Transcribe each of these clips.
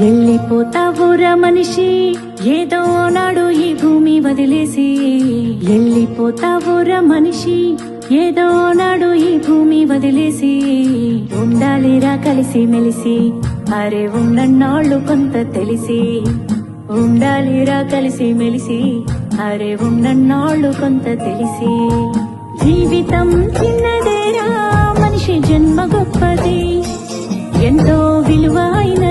వెళ్ళిపోతావురా మనిషి ఏదో నాడు ఈ భూమి వదిలేసి. వెళ్ళిపోతావురా మనిషి ఏదో నాడు ఈ భూమి వదిలేసి. ఉండాలిరా కలిసి మెలిసి అరే ఉన్నన్నాళ్ళు కొంత తెలిసి. ఉండాలిరా కలిసి మెలిసి అరే ఉన్నన్నాళ్ళు కొంత తెలిసి. జీవితం చిన్నదేరా మనిషి జన్మ గొప్పది. ఎంతో విలువైన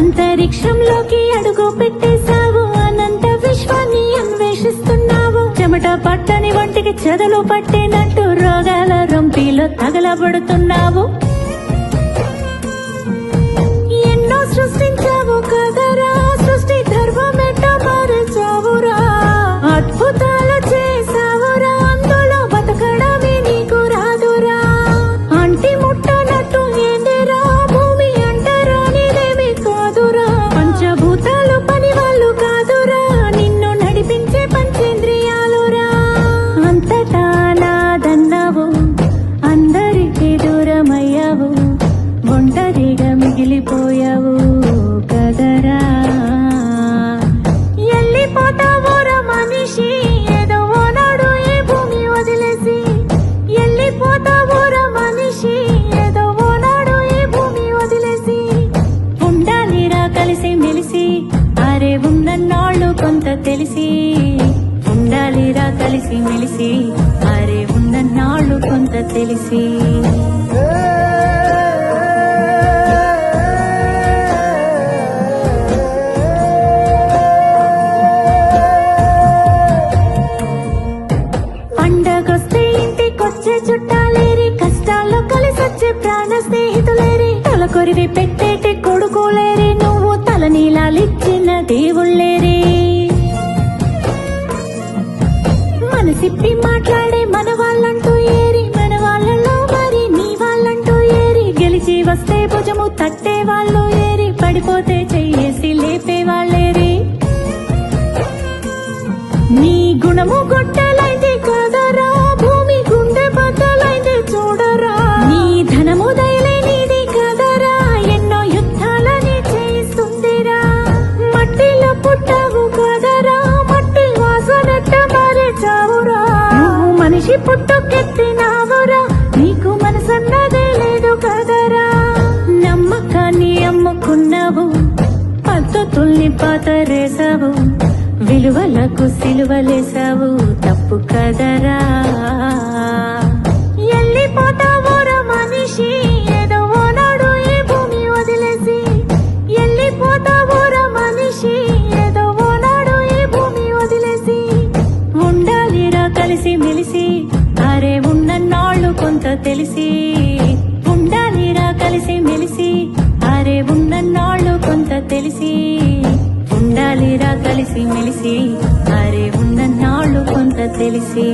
అంతరిక్షంలోకి అడుగు పెట్టేశావు. అనంత విశ్వాన్ని అన్వేషిస్తున్నావు. చెమట పట్టని వంటికి చెదలు పట్టినట్టు రోగాల రొంపిలో తగలబడుతున్నావు కలిసి మెలిసి అరే ఉన్నన్నాళ్ళు కొంత తెలిసి. పండగొస్తే ఇంటికొచ్చే చుట్టాలేరి కష్టాల్లో కలిసొచ్చే ప్రాణ స్నేహితులేరి. తల కొరివి పెట్టేటి కొడుకులేరి నువ్వు తల నీలాలిచ్చిన దేవుళ్ళేరి. మనిషి పుట్టుకెత్తినావురా నీకు మనసన్నదే లేదు కదరా. నమ్మకాన్ని అమ్ముకున్నావు పద్ధతుల్ని పాతరేసావు. విలువలకు సిలువలేసావు తప్పు కదరా. కలిసి మెలిసి అరే ఉన్నన్నాళ్ళు కొంత తెలిసి.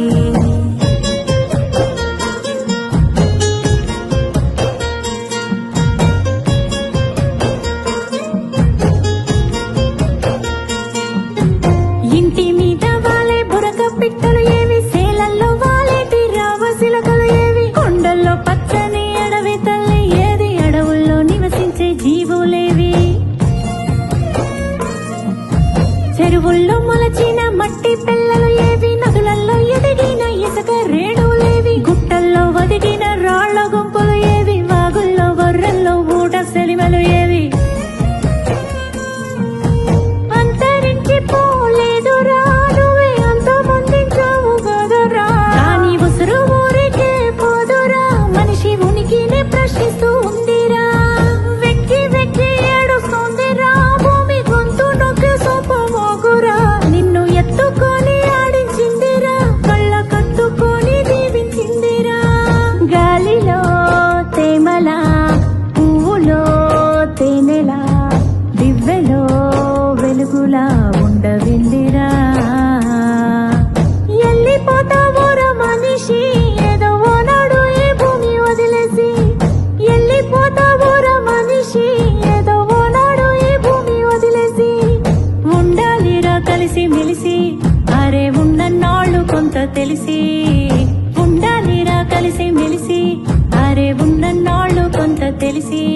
felicidad.